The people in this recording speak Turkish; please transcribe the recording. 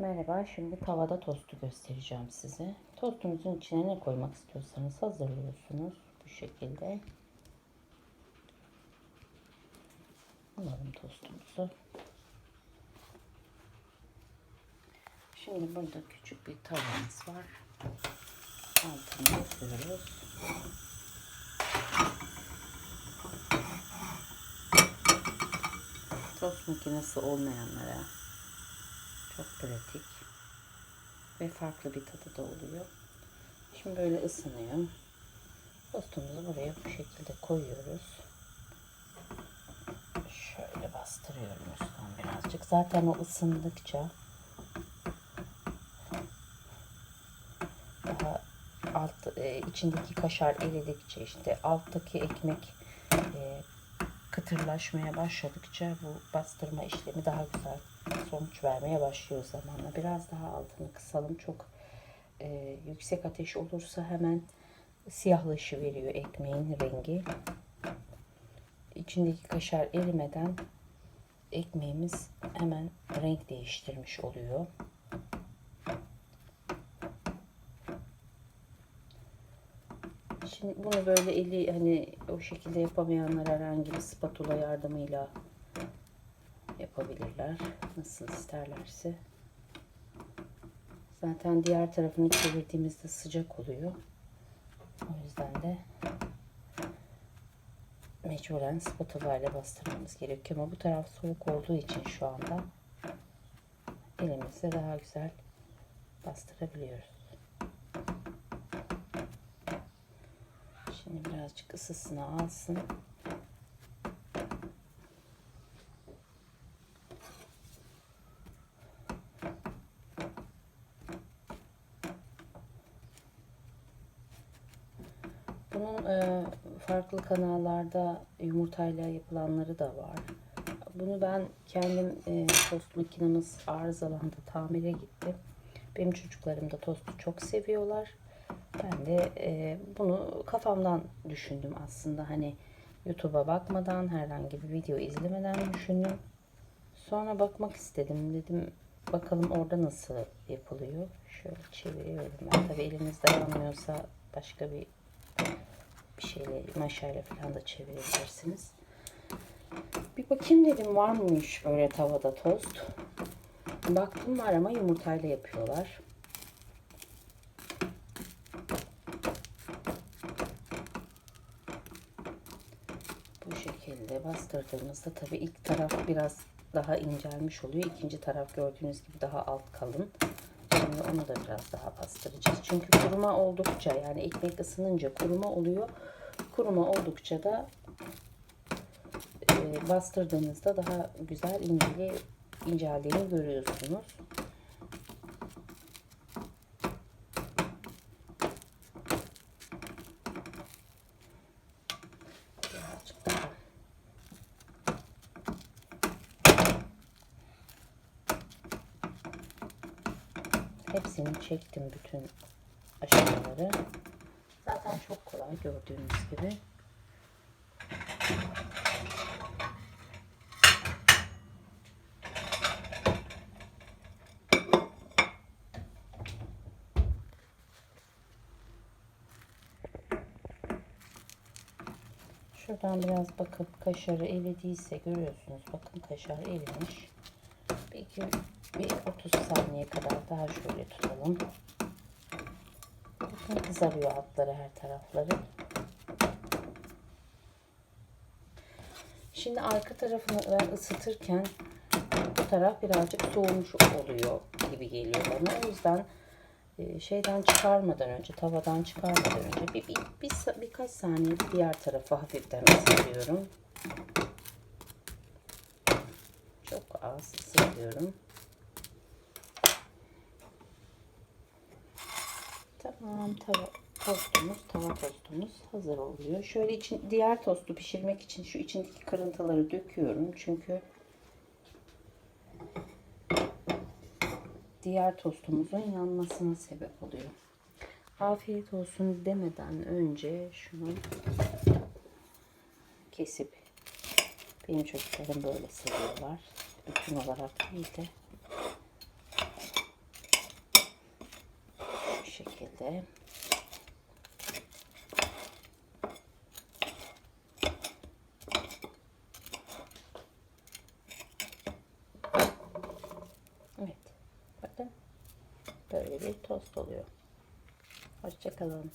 Merhaba, şimdi tavada tostu göstereceğim size. Tostunuzun içine ne koymak istiyorsanız hazırlıyorsunuz bu şekilde. Alalım tostumuzu. Şimdi burada küçük bir tavamız var. Altını yapıyoruz. Tost makinesi olmayanlara çok pratik ve farklı bir tadı da oluyor. Şimdi böyle ısınıyor. Tostumuzu buraya bu şekilde koyuyoruz. Şöyle bastırıyorum üstten birazcık. Zaten o ısındıkça daha alt e, içindeki kaşar eridikçe işte alttaki ekmek e, kıtırlaşmaya başladıkça bu bastırma işlemi daha güzel sonuç vermeye başlıyor zamanla. Biraz daha altını kısalım. Çok e, yüksek ateş olursa hemen siyahlışı veriyor ekmeğin rengi. İçindeki kaşar erimeden ekmeğimiz hemen renk değiştirmiş oluyor. Şimdi bunu böyle eli hani o şekilde yapamayanlar herhangi bir spatula yardımıyla yapabilirler. Nasıl isterlerse. Zaten diğer tarafını çevirdiğimizde sıcak oluyor. O yüzden de mecburen spatula bastırmamız gerekiyor. Ama bu taraf soğuk olduğu için şu anda elimizle daha güzel bastırabiliyoruz. Şimdi birazcık ısısını alsın. Bunun e, farklı kanallarda yumurtayla yapılanları da var. Bunu ben kendim e, tost makinemiz arızalandı tamire gittim. Benim çocuklarım da tostu çok seviyorlar. Ben de e, bunu kafamdan düşündüm aslında hani YouTube'a bakmadan herhangi bir video izlemeden düşündüm. Sonra bakmak istedim dedim bakalım orada nasıl yapılıyor. Şöyle çeviriyorum ben tabi eliniz dayanmıyorsa başka bir bir şeyle maşayla falan da çevirebilirsiniz. Bir bakayım dedim var mıymış böyle tavada tost. Baktım var ama yumurtayla yapıyorlar. Bu şekilde bastırdığımızda tabi ilk taraf biraz daha incelmiş oluyor. İkinci taraf gördüğünüz gibi daha alt kalın. Şimdi onu da biraz daha bastıracağız. Çünkü kuruma oldukça yani ekmek ısınınca kuruma oluyor. Kuruma oldukça da e, bastırdığınızda daha güzel inceli inceldiğini görüyorsunuz. Birazcık daha Hepsini çektim bütün aşamaları. Zaten çok kolay gördüğünüz gibi. Şuradan biraz bakıp kaşarı eridiyse görüyorsunuz. Bakın kaşar erimiş. Peki bir 30 saniye kadar daha şöyle tutalım. Bakın kızarıyor altları her tarafları. Şimdi arka tarafını ben ısıtırken bu taraf birazcık soğumuş oluyor gibi geliyor bana. O yüzden e, şeyden çıkarmadan önce, tavadan çıkarmadan önce bir, bir, bir birkaç saniye diğer tarafı hafiften ısıtıyorum. Çok az ısıtıyorum. Tamam tava tostumuz, tava tostumuz hazır oluyor. Şöyle için diğer tostu pişirmek için şu içindeki kırıntıları döküyorum. Çünkü diğer tostumuzun yanmasına sebep oluyor. Afiyet olsun demeden önce şunu kesip benim çocuklarım böyle seviyorlar. Bütün olarak değil de şekilde. Evet. Bakın. Böyle bir tost oluyor. Hoşçakalın.